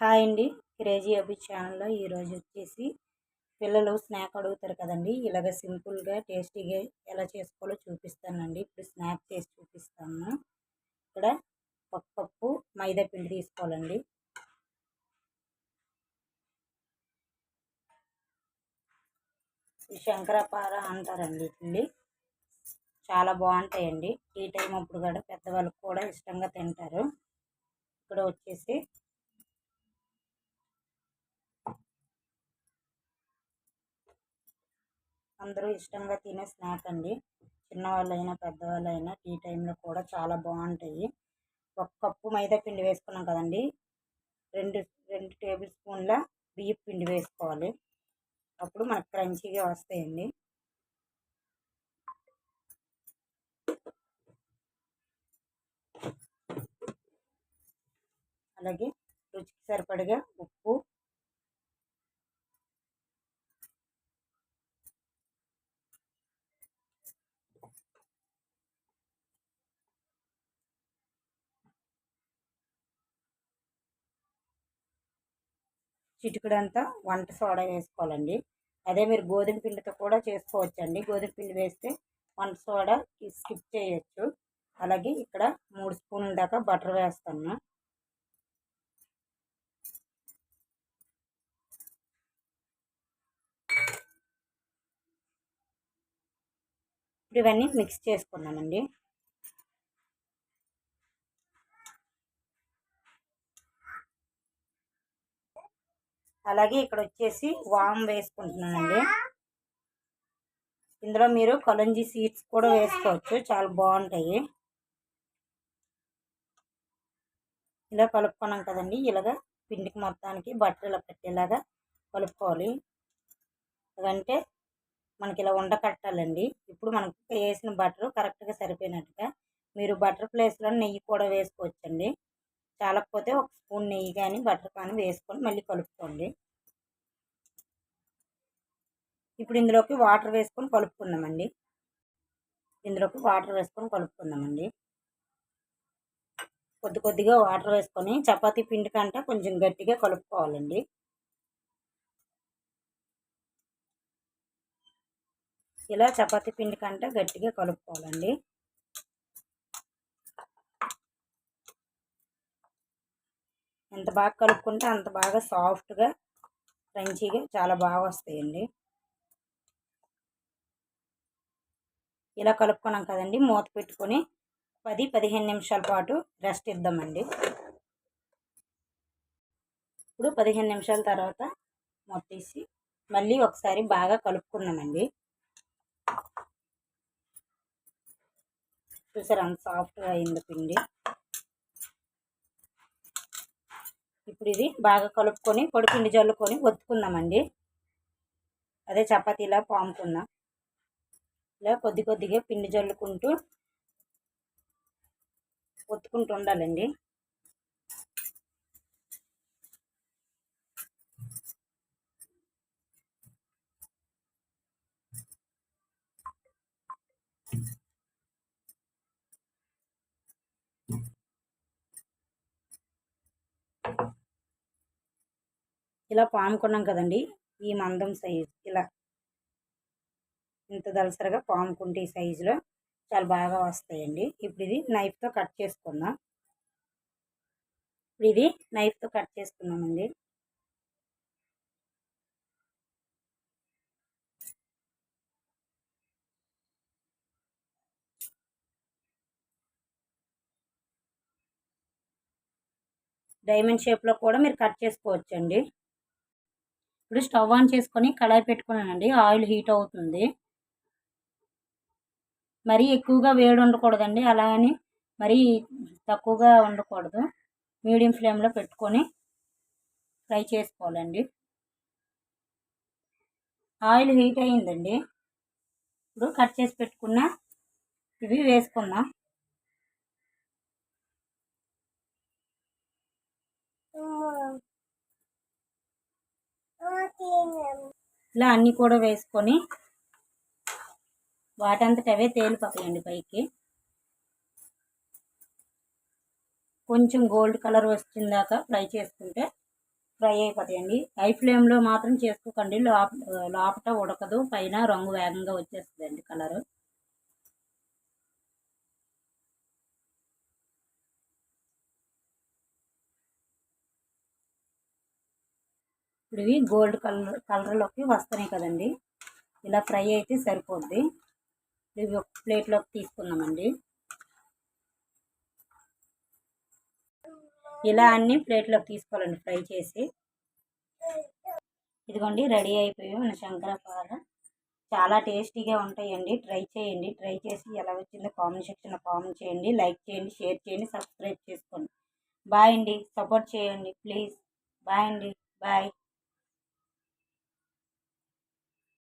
Hi అండి. Crazy అభి ఛానల్లో ఈరోజు వచ్చేసి పిల్లలు స్నాక్ అడుగుతారు కదండి. ఇలాగ సింపుల్గా టేస్టీగా ఎలా చేసుకోవాలో చూపిస్తానండి. ఇప్పుడు స్నాక్ చేసి చూపిస్తాను. ఇక్కడ ఒక కప్పు మైదా పిండి తీసుకోవాలండి. శంకరపార అంటారండి పిండి. చాలా బాగుంటాయండి. ఈ టైం అప్పుడు కూడా పెద్దవాళ్ళకు కూడా ఇష్టంగా తింటారు. ఇక్కడ వచ్చేసి అందరూ ఇష్టంగా తినే స్నాక్ అండి. చిన్నవాళ్ళైనా పెద్దవాళ్ళైనా టీ టైంలో కూడా చాలా బాగుంటాయి. ఒక కప్పు మైదా పిండి వేసుకున్నాం కదండి. రెండు రెండు టేబుల్ స్పూన్ల బియ్యం పిండి వేసుకోవాలి. అప్పుడు మనకు క్రంచీగా వస్తాయండి. అలాగే రుచికి సరిపడగా ఉప్పు చిటికడంతా వంట సోడా వేసుకోవాలండి. అదే మీరు గోధుమ పిండితో కూడా చేసుకోవచ్చండి. గోధుమ పిండి వేస్తే వంట సోడా స్కిప్ చేయొచ్చు. అలాగే ఇక్కడ మూడు స్పూన్ల దాకా బటర్ వేస్తాను. ఇప్పుడు ఇవన్నీ మిక్స్ చేసుకున్నామండి అలాగే ఇక్కడ వచ్చేసి వామ్ వేసుకుంటున్నానండి. ఇందులో మీరు కలంజీ సీడ్స్ కూడా వేసుకోవచ్చు. చాలా బాగుంటాయి. ఇలా కలుపుకున్నాం కదండి. ఇలాగ పిండికి మొత్తానికి బట్టలు ఇలా పెట్టేలాగా కలుపుకోవాలి. అదంటే మనకి ఇలా ఉండకట్టాలండి ఇప్పుడు మనకు వేసిన బటర్ కరెక్ట్గా సరిపోయినట్టుగా మీరు బటర్ ప్లేస్లో నెయ్యి కూడా వేసుకోవచ్చండి. చాలకపోతే ఒక స్పూన్ నెయ్యి కానీ బటర్ కానీ వేసుకొని మళ్ళీ కలుపుకోండి. ఇప్పుడు ఇందులోకి వాటర్ వేసుకొని కలుపుకుందామండి. ఇందులోకి వాటర్ వేసుకొని కలుపుకుందామండి. కొద్ది కొద్దిగా వాటర్ వేసుకొని చపాతీ పిండి కంటే కొంచెం గట్టిగా కలుపుకోవాలండి. ఇలా చపాతీ పిండి కంటే గట్టిగా కలుపుకోవాలండి. ఎంత బాగా కలుపుకుంటే అంత బాగా సాఫ్ట్గా క్రంచీగా చాలా బాగా వస్తాయండి. ఇలా కలుపుకున్నాం కదండి మూత పెట్టుకొని పది పదిహేను నిమిషాల పాటు రెస్ట్ ఇద్దామండి. ఇప్పుడు పదిహేను నిమిషాల తర్వాత మూత తీసి మళ్ళీ ఒకసారి బాగా కలుపుకున్నామండి. చూసారు అంత సాఫ్ట్గా అయింది పిండి. ఇప్పుడు ఇది బాగా కలుపుకొని పొడిపిండి జల్లుకొని ఒత్తుకుందామండి. అదే చపాతీలా పాముకుందాం. ఇలా కొద్ది కొద్దిగా పిండి జల్లుకుంటూ ఒత్తుకుంటూ ఉండాలండి. ఇలా పాముకున్నాం కదండి ఈ మందం సైజు ఇలా. ఇంత దలసరిగా పాముకుంటే ఈ సైజులో చాలా బాగా వస్తాయండి. ఇప్పుడు ఇది నైఫ్తో కట్ చేసుకుందాం. ఇప్పుడు ఇది నైఫ్తో కట్ చేసుకున్నామండి. డైమండ్ షేప్లో కూడా మీరు కట్ చేసుకోవచ్చండి. ఇప్పుడు స్టవ్ ఆన్ చేసుకొని కడాయి పెట్టుకున్నానండి. ఆయిల్ హీట్ అవుతుంది. మరీ ఎక్కువగా వేడి ఉండకూడదండి. అలాగని మరీ తక్కువగా ఉండకూడదు. మీడియం ఫ్లేమ్లో పెట్టుకొని ఫ్రై చేసుకోవాలండి. ఆయిల్ హీట్ అయ్యిందండి ఇప్పుడు కట్ చేసి పెట్టుకున్న ఇవి వేసుకుందాం. ఇలా అన్నీ కూడా వేసుకొని వాటంతట అవే తేలిపోతాయండి పైకి. కొంచెం గోల్డ్ కలర్ వచ్చిందాక ఫ్రై చేసుకుంటే ఫ్రై అయిపోతాయండి. హై ఫ్లేమ్లో మాత్రం చేసుకోకండి. లోప లోపట ఉడకదు. పైన రంగు వేగంగా వచ్చేస్తుందండి కలరు. ఇప్పుడు ఇవి గోల్డ్ కలర్ కలర్లోకి వస్తున్నాయి కదండి. ఇలా ఫ్రై అయితే సరిపోద్ది. ఇవి ఒక ప్లేట్లోకి తీసుకుందామండి. ఇలా అన్నీ ప్లేట్లోకి తీసుకోవాలండి ఫ్రై చేసి. ఇదిగోండి రెడీ అయిపోయి మన శంకరపార. చాలా టేస్టీగా ఉంటాయండి. ట్రై చేయండి. ట్రై చేసి ఎలా వచ్చిందో కామెంట్ సెక్షన్లో కామెంట్ చేయండి. లైక్ చేయండి షేర్ చేయండి సబ్స్క్రైబ్ చేసుకోండి. బాయ్ అండి. సపోర్ట్ చేయండి. ప్లీజ్. బాయ్ అండి. బాయ్.